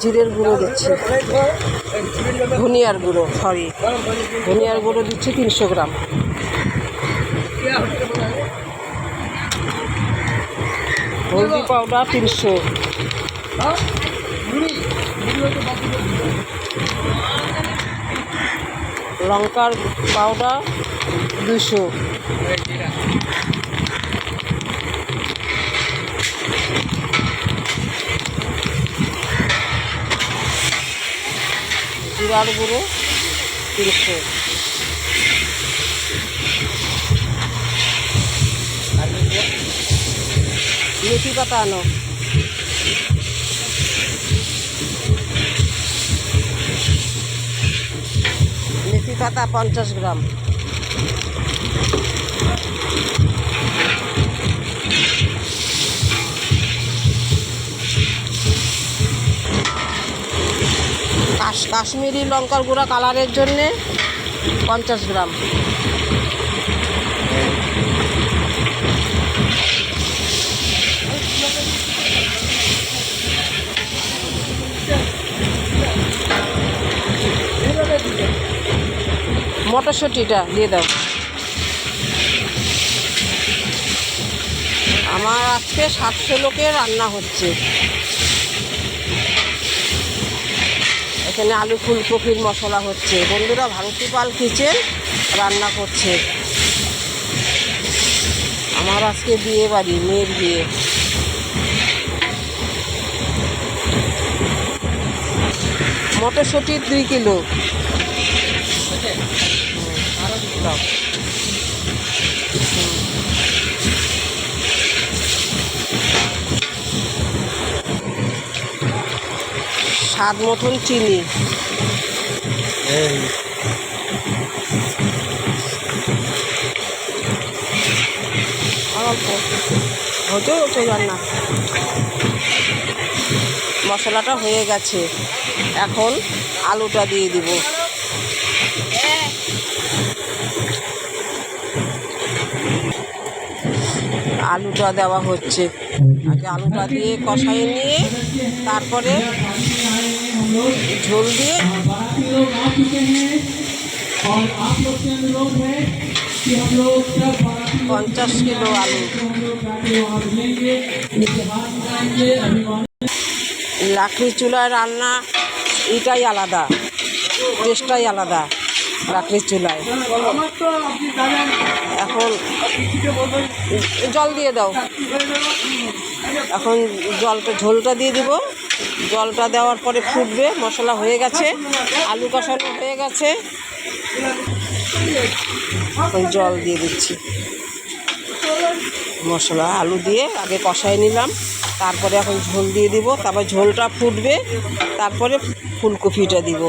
জিরের গুঁড়ো দিচ্ছি। ধনিয়ার গুঁড়ো সরি ধনিয়ার গুঁড়ো দিচ্ছি তিনশো গ্রাম। হলদি পাউডার তিনশো। লঙ্কার পাউডার দুশো জিরার গুঁড়ো তিনশো মেথি পাতা আনো। মেথি পাতা পঞ্চাশ গ্রাম। কাশ্মীরি লঙ্কার গুঁড়া কালারের জন্যে পঞ্চাশ গ্রাম। মটরশুঁটিটা দিয়ে দাও। আমার আজকে সাতশো লোকের রান্না হচ্ছে। এখানে আলু ফুলকপির মশলা হচ্ছে। বন্ধুরা ভারতী পাল কিচেন রান্না করছে। আমার আজকে বিয়ে বাড়ি, মেয়ের বিয়ে। মটরশুঁটি দুই কিলো। স্বাদ মতন চিনি। অল্প। হতে হতে রান্না মশলাটা হয়ে গেছে। এখন আলুটা দিয়ে দিব। আলুটা দেওয়া হচ্ছে। আগে আলুটা দিয়ে কষাই নিয়ে তারপরে ঝোল দিয়ে बाराती लोग आ चुके हैं और आप लोग से अनुरोध है कि हम लोग सब बाराती लोग পঞ্চাশ কিলো আলু को हम लोग जाके वहाँ मिलेंगे उनसे हाथ मिलाएंगे अभिमान লাকড়ি চুলায় রান্না এটাই আলাদা টেস্টটাই আলাদা লাকড়ির চুলায় এখন জল দিয়ে দাও এখন জলটা ঝোলটা দিয়ে দিব জলটা দেওয়ার পরে ফুটবে, মশলা হয়ে গেছে, আলু কষানো হয়ে গেছে। জল দিয়ে দিচ্ছি। মশলা, আলু দিয়ে আগে কষাই নিলাম। তারপরে এখন ঝোল দিয়ে দিব। তারপর ঝোলটা ফুটবে, তারপরে ফুলকপিটা দিব।